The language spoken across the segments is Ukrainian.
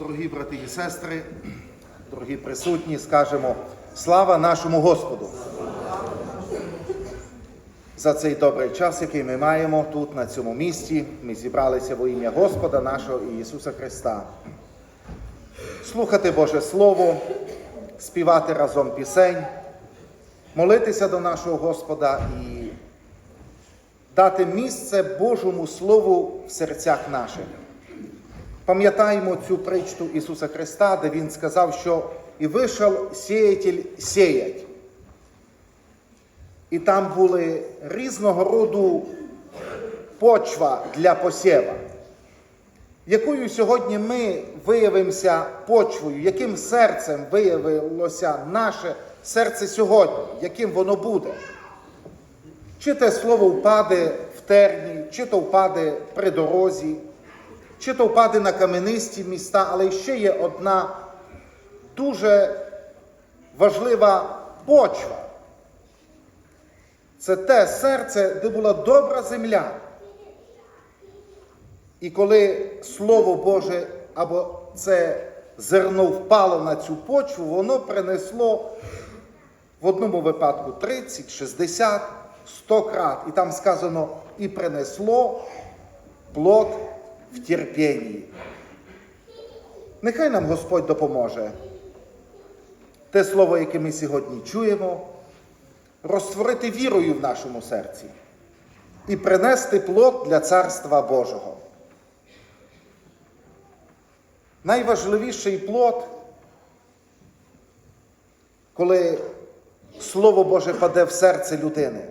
Дорогі брати і сестри, дорогі присутні, скажемо слава нашому Господу за цей добрий час, який ми маємо тут, на цьому місці. Ми зібралися во ім'я Господа нашого Ісуса Христа. Слухати Боже Слово, співати разом пісень, молитися до нашого Господа і дати місце Божому Слову в серцях наших. Пам'ятаємо цю притчу Ісуса Христа, де Він сказав, що і вийшов сіятель сіять. І там були різного роду почва для посєва. Якою сьогодні ми виявимося почвою, яким серцем виявилося наше серце сьогодні, яким воно буде? Чи те слово впаде в терні, чи то впаде при дорозі, чи то впаде на каменисті міста, але ще є одна дуже важлива почва. Це те серце, де була добра земля. І коли Слово Боже або це зерно впало на цю почву, воно принесло в одному випадку 30, 60, 100 крат. І там сказано, і принесло плод в терпінні. Нехай нам Господь допоможе. Те слово, яке ми сьогодні чуємо, розтворити вірою в нашому серці і принести плод для Царства Божого. Найважливіший плод, коли Слово Боже паде в серце людини.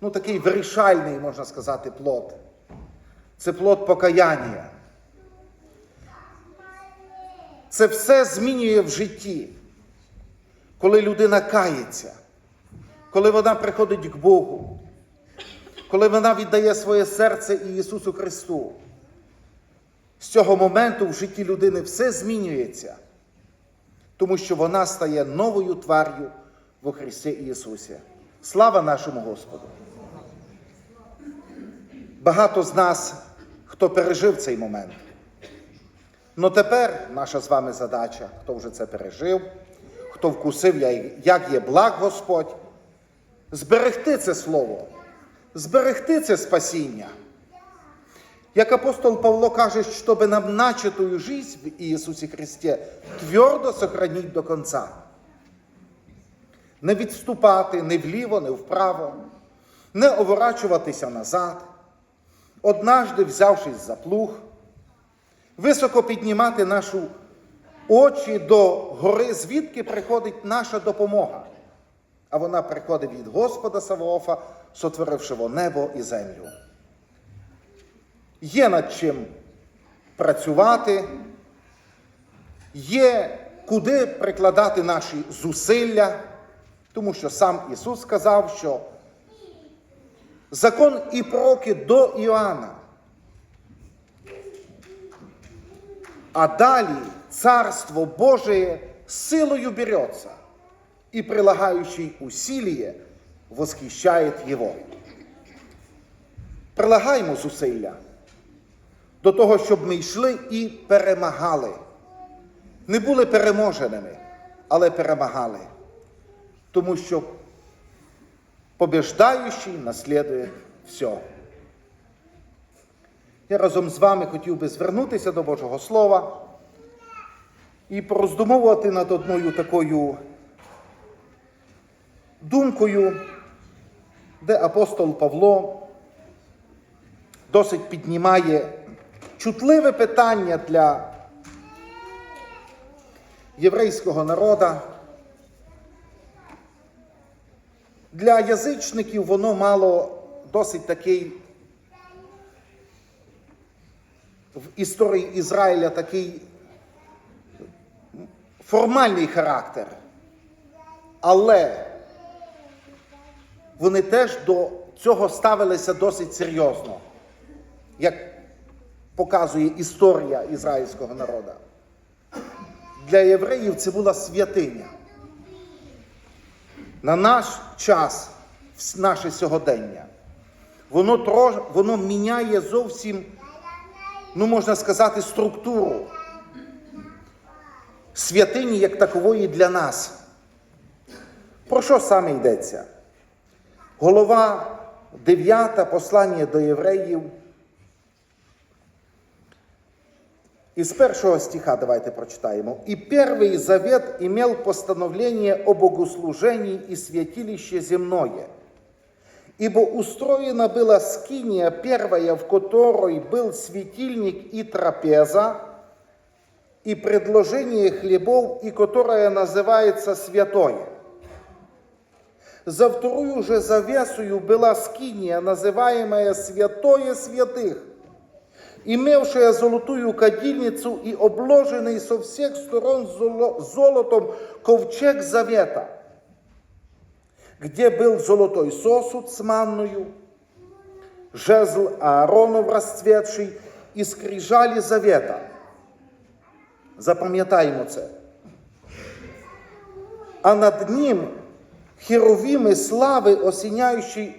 Ну, такий вирішальний, можна сказати, плод. Це плод покаяння. Це все змінює в житті, коли людина кається, коли вона приходить к Богу, коли вона віддає своє серце Ісусу Христу. З цього моменту в житті людини все змінюється, тому що вона стає новою твар'ю во Христі Ісусі. Слава нашому Господу! Багато з нас, хто пережив цей момент. Ну тепер наша з вами задача, хто вже це пережив, хто вкусив, як є благ Господь, зберегти це слово, зберегти це спасіння. Як апостол Павло каже, щоб нам начатую жизнь в Ісусі Христі твердо сохранить до конца. Не відступати не вліво, не вправо, не оворачуватися назад, однажды взявшись за плуг, високо піднімати нашу очі до гори, звідки приходить наша допомога. А вона приходить від Господа Савоофа, сотворившого небо і землю. Є над чим працювати, є куди прикладати наші зусилля, тому що сам Ісус сказав, що закон і пророки до Іоанна. А далі Царство Божие силою берется, и прилагающий усилие восхищает Его. Прилагаємо зусилля до того, щоб ми йшли і перемагали. Не були переможеними, але перемагали. Тому що побіждаючий наслідує все. Я разом з вами хотів би звернутися до Божого Слова і пороздумовувати над одною такою думкою, де апостол Павло досить піднімає чутливе питання для єврейського народа. Для язичників воно мало досить такий в історії Ізраїля такий формальний характер. Але вони теж до цього ставилися досить серйозно, як показує історія ізраїльського народу. Для євреїв це була святиня. На наш час, наше сьогодення, воно, трош, воно міняє зовсім, ну можна сказати, структуру святині як такової для нас. Про що саме йдеться? Голова 9 послання до євреїв. Из первого стиха давайте прочитаем. «И первый завет имел постановление о богослужении и святилище земное. Ибо устроена была скиния первая, в которой был светильник и трапеза, и предложение хлебов, и которая называется святое. За вторую же завесую была скиния, называемая святое святых, имевшая золотую кадильницу и обложенный со всех сторон золо- золотом ковчег завета, где был золотой сосуд с манною, жезл Ааронов расцветший и скрижали завета. Запам'ятаємо це. А над ним херовимы славы, осеняющий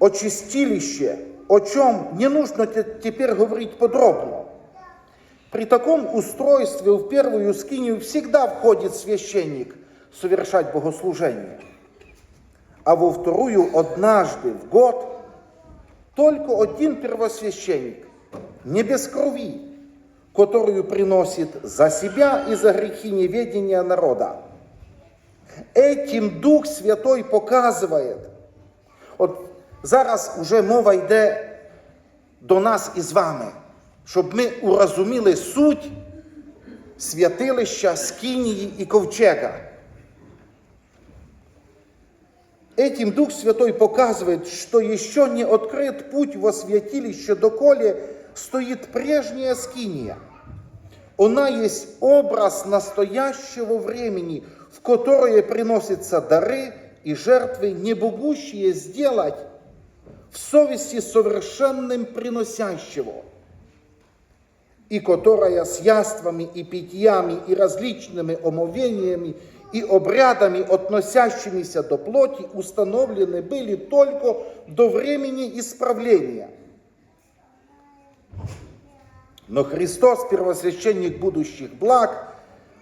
очистилище, о чем не нужно те- теперь говорить подробно. При таком устройстве в первую скинию всегда входит священник совершать богослужение, а во вторую однажды в год только один первосвященник, не без крови, которую приносит за себя и за грехи неведения народа. Этим Дух Святой показує. От зараз уже мова йде до нас із вами, щоб ми урозуміли суть святилища, скинії і ковчега. Этим Дух Святой показывает, что еще не открыт путь во святилище, доколе стоит прежняя скиния. Она есть образ настоящего времени, в которое приносятся дары и жертвы, не могущие сделать в совести совершенным приносящего, и которая с яствами и питьями и различными омовениями и обрядами, относящимися до плоти, установлены были только до времени исправления. Но Христос, первосвященник будущих благ,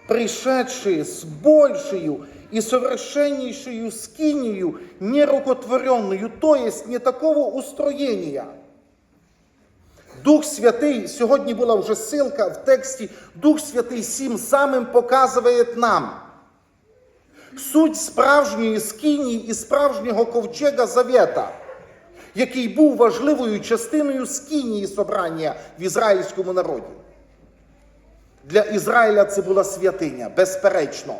пришедший с большую и совершеннейшую скинию, нерукотворенную, то есть не такого устроєння. Дух Святий, сьогодні була вже ссылка в тексті, Дух Святий всім самим показує нам суть справжньої скинії і справжнього ковчега завета, який був важливою частиною скинії собрання в ізраїльському народі. Для Ізраїля це була святиня, безперечно,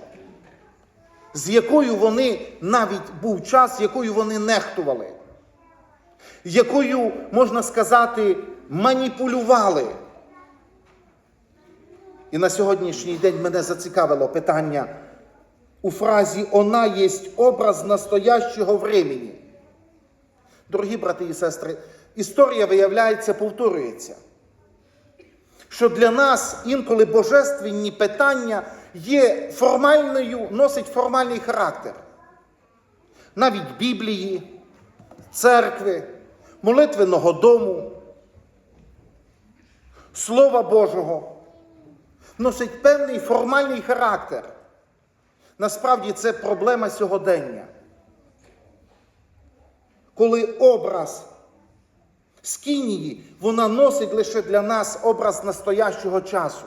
з якою вони навіть був час, якою вони нехтували, якою, можна сказати, маніпулювали. І на сьогоднішній день мене зацікавило питання у фразі «Она есть образ настоящего времени». Дорогі брати і сестри, історія, виявляється, повторюється. Що для нас інколи божественні питання є формальною, носить формальний характер. Навіть Біблії, церкви, молитвеного дому, Слова Божого носить певний формальний характер. Насправді це проблема сьогодення. Коли образ скинії, вона носить лише для нас образ настоящого часу.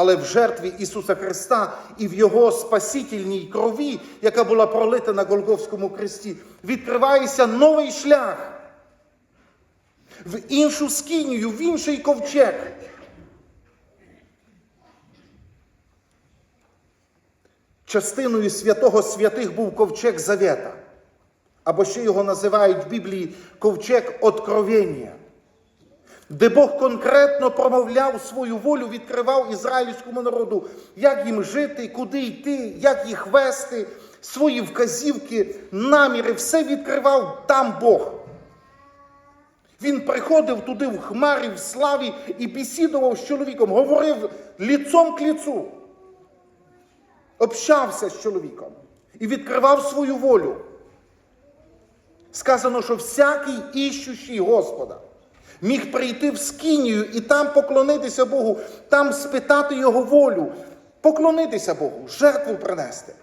Але в жертві Ісуса Христа і в Його спасительній крові, яка була пролита на Голговському хресті, відкривається новий шлях в іншу скинію, в інший ковчег. Частиною святого святих був ковчег Завета, або ще його називають в Біблії ковчег откровення, де Бог конкретно промовляв свою волю, відкривав ізраїльському народу, як їм жити, куди йти, як їх вести, свої вказівки, наміри, все відкривав там Бог. Він приходив туди в хмарі, в славі і бесідував з чоловіком, говорив ліцом к ліцу общався з чоловіком і відкривав свою волю. Сказано, що всякий іщущий Господа, міг прийти в Скинію і там поклонитися Богу, там спитати Його волю, поклонитися Богу, жертву принести.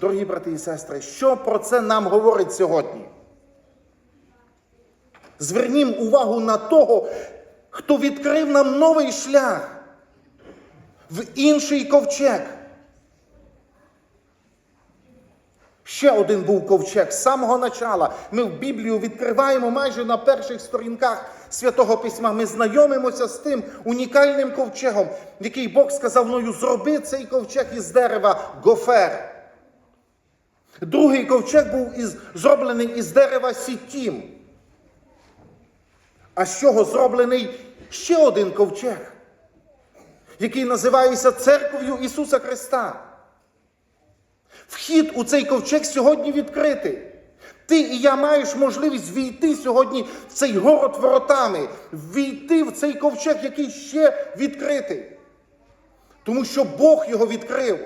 Дорогі брати і сестри, що про це нам говорить сьогодні? Звернімо увагу на того, хто відкрив нам новий шлях в інший ковчег. Ще один був ковчег з самого начала. Ми в Біблію відкриваємо майже на перших сторінках Святого Письма. Ми знайомимося з тим унікальним ковчегом, який Бог сказав мною, зроби цей ковчег із дерева гофер. Другий ковчег був із, зроблений із дерева сітім. А з чого зроблений ще один ковчег, який називається Церков'ю Ісуса Христа. Вхід у цей ковчег сьогодні відкритий. Ти і я маєш можливість війти сьогодні в цей город воротами, війти в цей ковчег, який ще відкритий. Тому що Бог його відкрив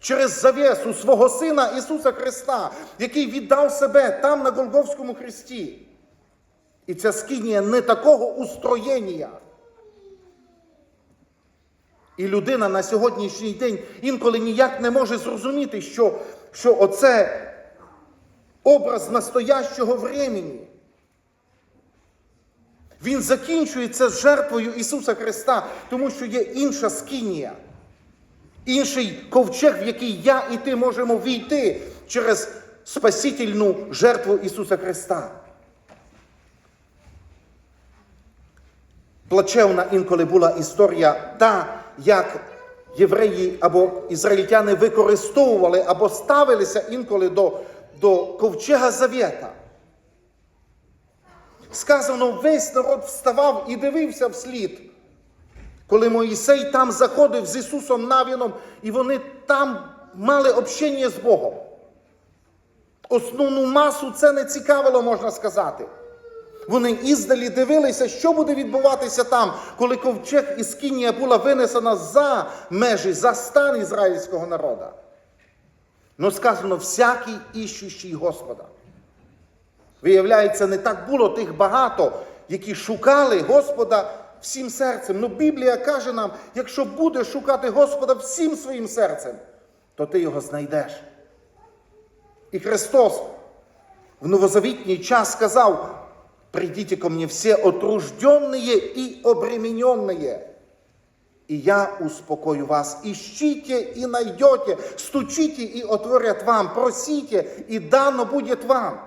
через завісу свого Сина Ісуса Христа, який віддав себе там на Голговському хресті. І ця скинія не такого устроєння. І людина на сьогоднішній день інколи ніяк не може зрозуміти, що, що оце образ настоящого времени. Він закінчується з жертвою Ісуса Христа, тому що є інша скинія, інший ковчег, в який я і ти можемо війти через спасительну жертву Ісуса Христа. Плачевна інколи була історія та, як євреї або ізраїльтяни використовували або ставилися інколи до, до ковчега завєта. Сказано, весь народ вставав і дивився вслід, коли Моїсей там заходив з Ісусом Навіном, і вони там мали общення з Богом. Основну масу це не цікавило, можна сказати. Вони іздалі дивилися, що буде відбуватися там, коли ковчег із Кінія була винесена за межі, за стан ізраїльського народу. Ну сказано, всякий іщущий Господа. Виявляється, не так було тих багато, які шукали Господа всім серцем. Ну Біблія каже нам, якщо будеш шукати Господа всім своїм серцем, то ти його знайдеш. І Христос в новозавітній час сказав, придите ко мне все отружденные и обремененные, и я успокою вас. Ищите и найдете, стучите и отворять вам, просите, і дано буде вам.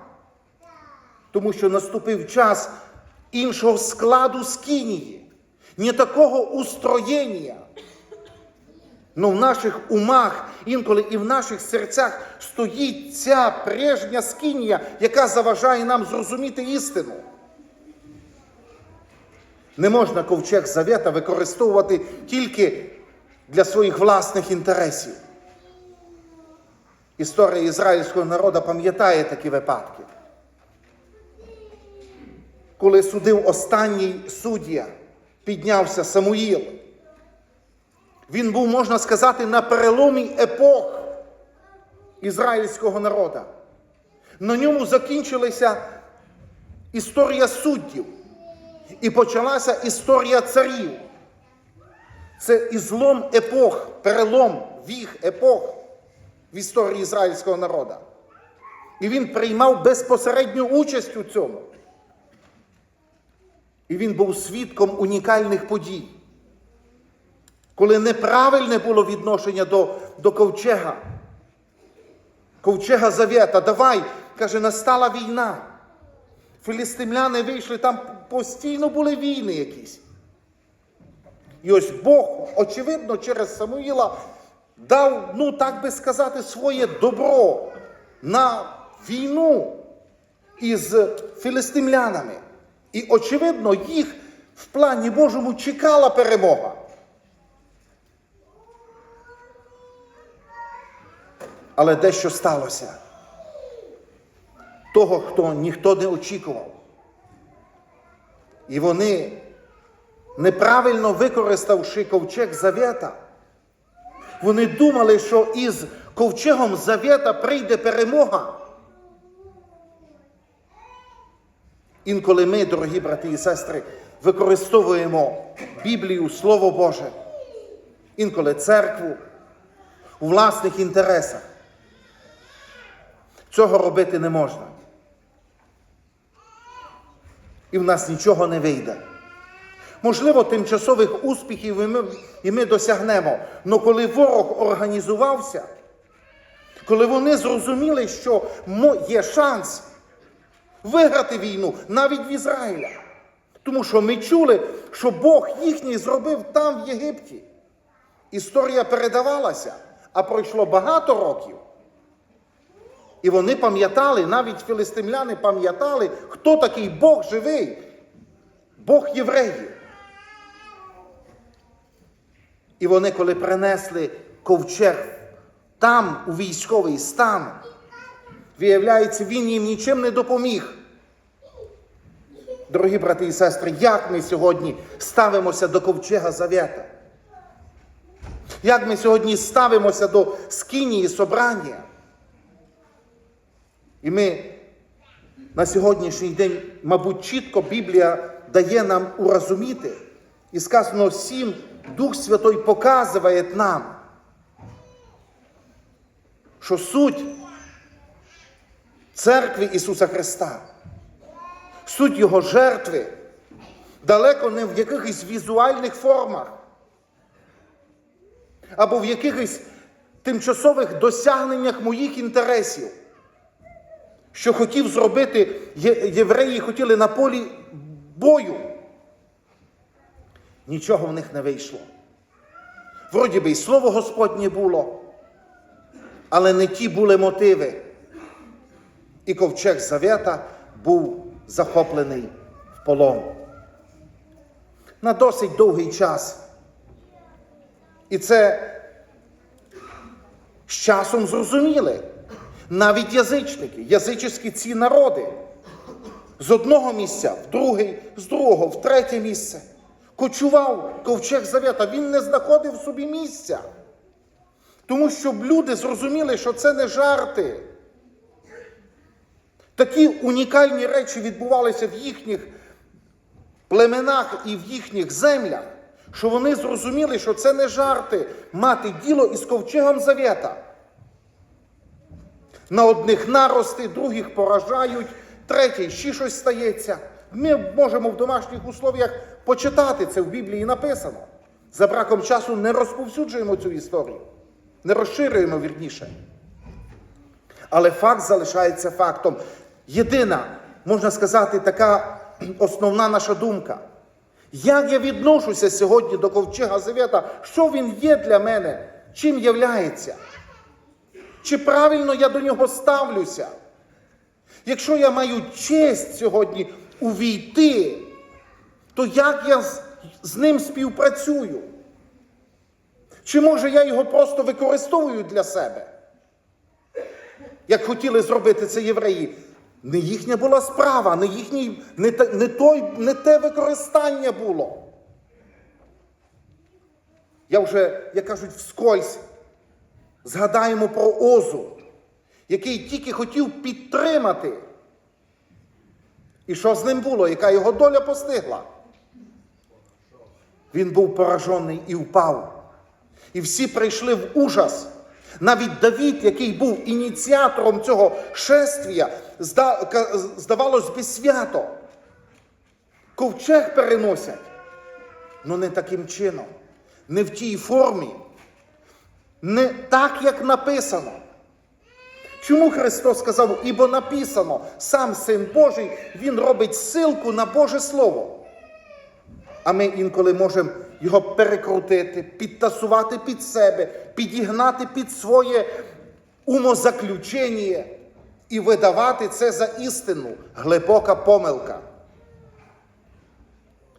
Тому що наступив час іншого складу скинії, не такого устроєння. Но в наших умах, інколи і в наших серцях стоїть ця прежня скинія, яка заважає нам зрозуміти істину. Не можна ковчег завета використовувати тільки для своїх власних інтересів. Історія ізраїльського народу пам'ятає такі випадки. Коли судив останній суддя, піднявся Самуїл. Він був, можна сказати, на переломі епох ізраїльського народу. На ньому закінчилася історія суддів. І почалася історія царів. Це ізлом епох, перелом віх епох в історії ізраїльського народу. І він приймав безпосередню участь у цьому. І він був свідком унікальних подій. Коли неправильне було відношення до, до ковчега, ковчега завета, давай, каже, настала війна. Філістимляни вийшли, там постійно були війни якісь. І ось Бог, очевидно, через Самуїла дав, ну так би сказати, своє добро на війну із філістимлянами. І, очевидно, їх в плані Божому чекала перемога. Але дещо сталося. Того, хто ніхто не очікував. І вони, неправильно використавши ковчег завета, вони думали, що із ковчегом завета прийде перемога. Інколи ми, дорогі брати і сестри, використовуємо Біблію, Слово Боже, інколи церкву у власних інтересах. Цього робити не можна. І в нас нічого не вийде. Можливо, тимчасових успіхів і ми, і ми досягнемо. Але коли ворог організувався, коли вони зрозуміли, що є шанс виграти війну навіть в Ізраїля. Тому що ми чули, що Бог їхній зробив там в Єгипті. Історія передавалася, а пройшло багато років. І вони пам'ятали, навіть філистимляни пам'ятали, хто такий Бог живий, Бог євреїв. І вони, коли принесли ковчег там, у військовий стан, виявляється, він їм нічим не допоміг. Дорогі брати і сестри, як ми сьогодні ставимося до ковчега завета? Як ми сьогодні ставимося до скинії собрання? І ми на сьогоднішній день, мабуть, чітко Біблія дає нам урозуміти. І сказано всім, Дух Святой показує нам, що суть церкви Ісуса Христа, суть Його жертви далеко не в якихось візуальних формах або в якихось тимчасових досягненнях моїх інтересів. Що хотів зробити євреї, хотіли на полі бою. Нічого в них не вийшло. Вроді би і слово Господнє було, але не ті були мотиви. І ковчег Завета був захоплений в полон. На досить довгий час. І це з часом зрозуміли. Навіть язичники, язичські ці народи. З одного місця в другий, з другого, в третє місце. Кочував ковчег завета, він не знаходив собі місця. Тому щоб люди зрозуміли, що це не жарти. Такі унікальні речі відбувалися в їхніх племенах і в їхніх землях, що вони зрозуміли, що це не жарти мати діло із ковчегом завета. На одних нарости, других поражають, третій ще щось стається. Ми можемо в домашніх условіях почитати це в Біблії написано. За браком часу не розповсюджуємо цю історію, не розширюємо вірніше. Але факт залишається фактом. Єдина, можна сказати, така основна наша думка. Як я відношуся сьогодні до ковчега Завета? Що він є для мене? Чим являється? Чи правильно я до нього ставлюся? Якщо я маю честь сьогодні увійти, то як я з, з ним співпрацюю? Чи може я його просто використовую для себе? Як хотіли зробити це євреї? Не їхня була справа, не, їхній, не, не, той, не те використання було. Я вже, як кажуть, вскользь згадаємо про Озу, який тільки хотів підтримати. І що з ним було? Яка його доля постигла? Він був поражений і впав. І всі прийшли в ужас. Навіть Давід, який був ініціатором цього шествія, здавалось би, свято. Ковчег переносять. Ну не таким чином, не в тій формі, не так, як написано. Чому Христос сказав, ібо написано, сам Син Божий, Він робить ссилку на Боже Слово. А ми інколи можемо його перекрутити, підтасувати під себе, підігнати під своє умозаключення і видавати це за істину. Глибока помилка.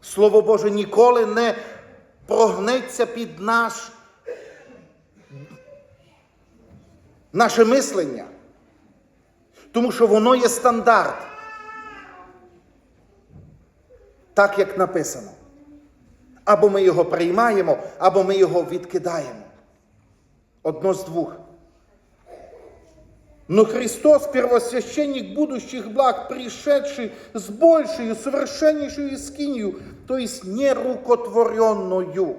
Слово Боже ніколи не прогнеться під наш, наше мислення, тому що воно є стандарт, так як написано. Або ми його приймаємо, або ми його відкидаємо. Одно з двох. Но Христос, первосвященник будущих благ, пришедший с большей, совершеннейшей скинью, то есть нерукотворенною.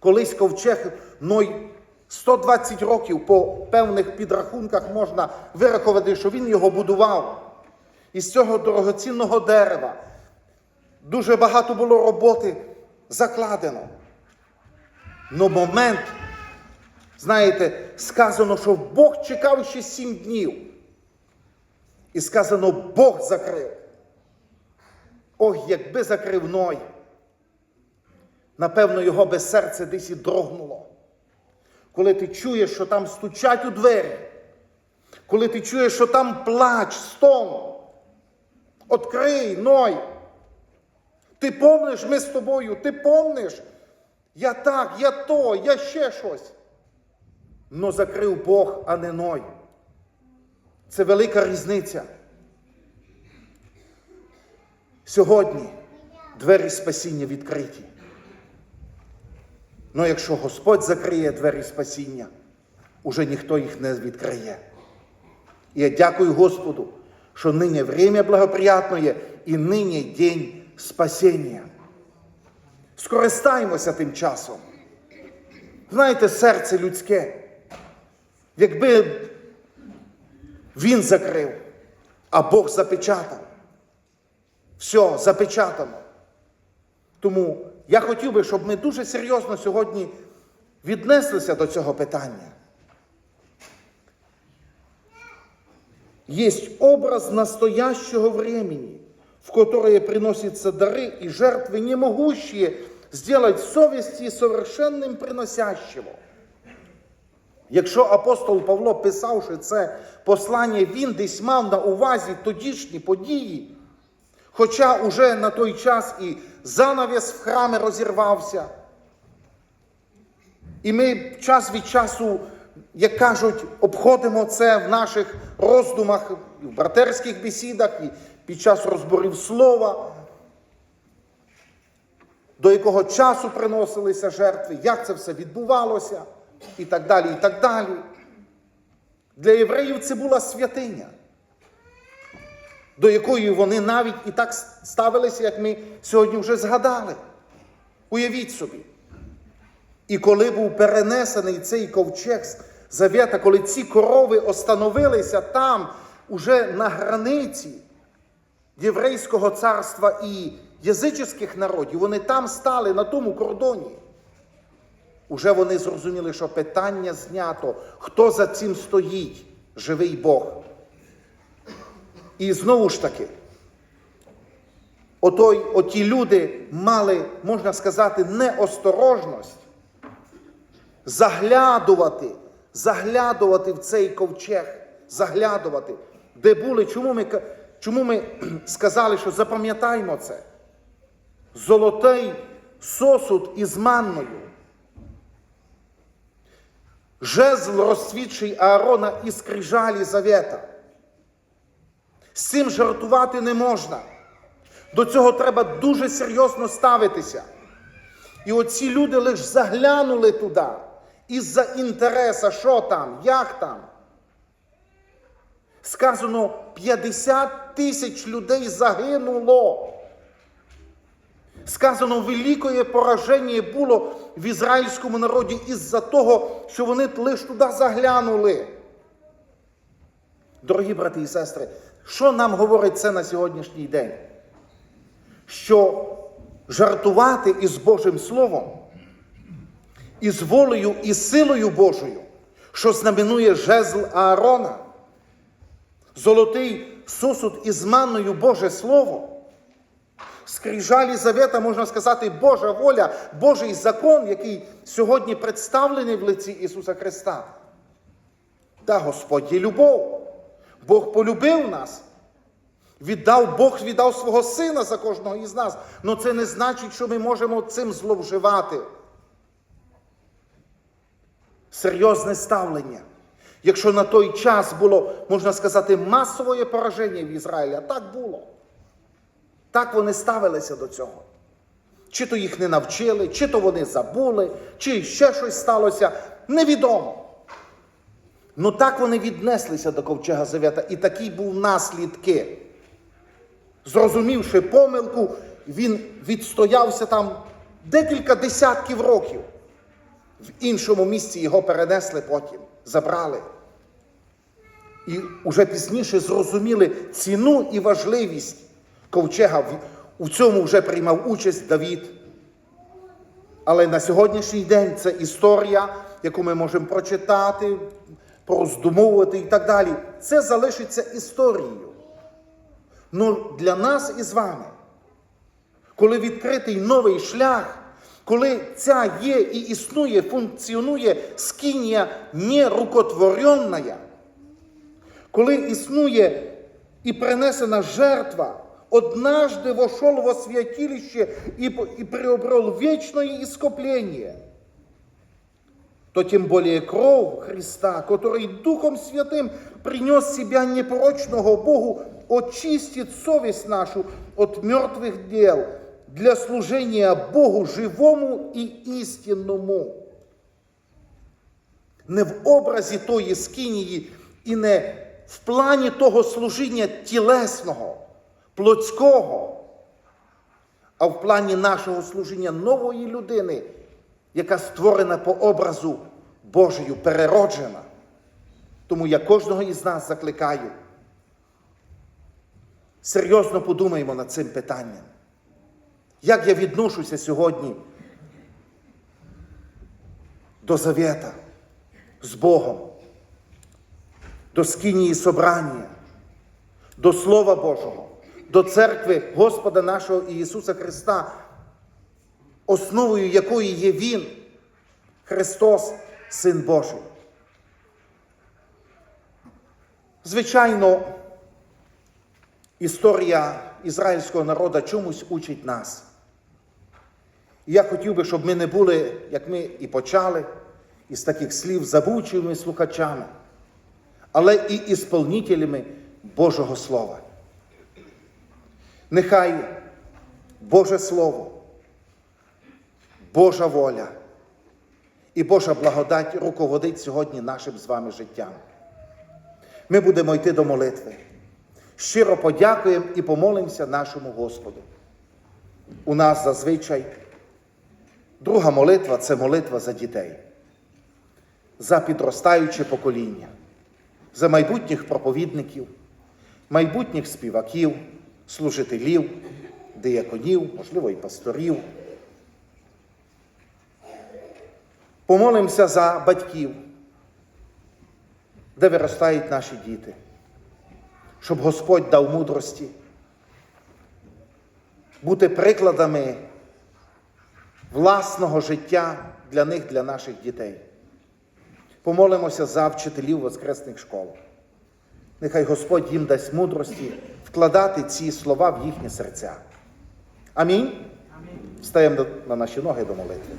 Колись ковчег Ной 120 років по певних підрахунках можна вирахувати, що він його будував. Із цього дорогоцінного дерева. Дуже багато було роботи закладено. Но момент, знаєте, сказано, що Бог чекав ще сім днів. І сказано, Бог закрив. Ой, якби закрив Ной. Напевно, його би серце десь і дрогнуло. Коли ти чуєш, що там стучать у двері, коли ти чуєш, що там плач, стон, Открий, Ной. Ти помниш, ми з тобою, ти помниш? Я так, я то, я ще щось. Но закрив Бог, а не Ной. Це велика різниця. Сьогодні двері спасіння відкриті. Но якщо Господь закриє двері спасіння, уже ніхто їх не відкриє. Я дякую Господу, що нині время благоприятное і нині день спасіння. Скористаємося тим часом. Знаєте, серце людське, якби він закрив, а Бог запечатав. Все, запечатано. Тому я хотів би, щоб ми дуже серйозно сьогодні віднеслися до цього питання. Есть образ настоящего времени, в которое приносятся дары и жертвы, не могущие сделать совісті совершенним приносящего. Якщо апостол Павло писавши це послання, він десь мав на увазі тодішні події, хоча уже на той час і занавіс в храмі розірвався. І ми час від часу, як кажуть, обходимо це в наших роздумах, в братерських бесідах, і під час розборів слова, до якого часу приносилися жертви, як це все відбувалося, і так далі, і так далі. Для євреїв це була святиня, до якої вони навіть і так ставилися, як ми сьогодні вже згадали. Уявіть собі. І коли був перенесений цей ковчег з завета, коли ці корови остановилися там, уже на границі Єврейського царства і язичних народів, вони там стали на тому кордоні. Уже вони зрозуміли, що питання знято, хто за цим стоїть, живий Бог. І знову ж таки, отой, оті люди мали, можна сказати, неосторожність заглядувати, заглядувати в цей ковчег, заглядувати, де були, чому ми, чому ми сказали, що запам'ятаємо це? Золотий сосуд із манною. Жезл розсвідчий Аарона і скрижалі завета. З цим жартувати не можна. До цього треба дуже серйозно ставитися. І оці люди лише заглянули туди із-за інтереса, що там, як там. Сказано, 50 тисяч людей загинуло. Сказано, велике пораження було в ізраїльському народі із-за того, що вони лише туди заглянули. Дорогі брати і сестри, що нам говорить це на сьогоднішній день? Що жартувати із Божим Словом, із волею і силою Божою, що знаменує жезл Аарона, золотий сосуд із манною Боже Слово, скрижалі завета, можна сказати, Божа воля, Божий закон, який сьогодні представлений в лиці Ісуса Христа. Та Господь є любов. Бог полюбив нас. Віддав Бог віддав свого сина за кожного із нас. Але це не значить, що ми можемо цим зловживати. Серйозне ставлення. Якщо на той час було, можна сказати, масове пораження в Ізраїлі, а так було. Так вони ставилися до цього. Чи то їх не навчили, чи то вони забули, чи ще щось сталося, невідомо. Ну так вони віднеслися до ковчега завета, і такий був наслідки. Зрозумівши помилку, він відстоявся там декілька десятків років. В іншому місці його перенесли потім, забрали. І вже пізніше зрозуміли ціну і важливість ковчега. У цьому вже приймав участь Давід. Але на сьогоднішній день це історія, яку ми можемо прочитати, пороздумовувати і так далі. Це залишиться історією. Ну для нас із вами, коли відкритий новий шлях, коли ця є і існує, функціонує скинія нерукотворенна, коли існує і принесена жертва, однажды вошел во святилище и приобрел вечное искупление, то тем более кровь Христа, который Духом Святым принес себя непорочного Богу, очистит совесть нашу от мертвых дел для служения Богу живому и истинному. Не в образі тої скинії і не в плані того служіння тілесного, плотського, а в плані нашого служіння нової людини, яка створена по образу Божою, перероджена. Тому я кожного із нас закликаю. Серйозно подумаємо над цим питанням. Як я відношуся сьогодні до завета з Богом, до скинії собрання, до Слова Божого, до церкви Господа нашого Ісуса Христа, основою якої є Він, Христос, Син Божий. Звичайно, історія ізраїльського народу чомусь учить нас. І я хотів би, щоб ми не були, як ми і почали, із таких слів забучими слухачами, але і ісполнителями Божого Слова. Нехай Боже Слово, Божа воля і Божа благодать руководить сьогодні нашим з вами життям. Ми будемо йти до молитви. Щиро подякуємо і помолимося нашому Господу. У нас зазвичай друга молитва це молитва за дітей, за підростаюче покоління, за майбутніх проповідників, майбутніх співаків, служителів, дияконів, можливо, і пасторів. Помолимося за батьків, де виростають наші діти, щоб Господь дав мудрості бути прикладами власного життя для них, для наших дітей. Помолимося за вчителів воскресних школ. Нехай Господь їм дасть мудрості вкладати ці слова в їхні серця. Амінь. Встаємо на наші ноги до молитви.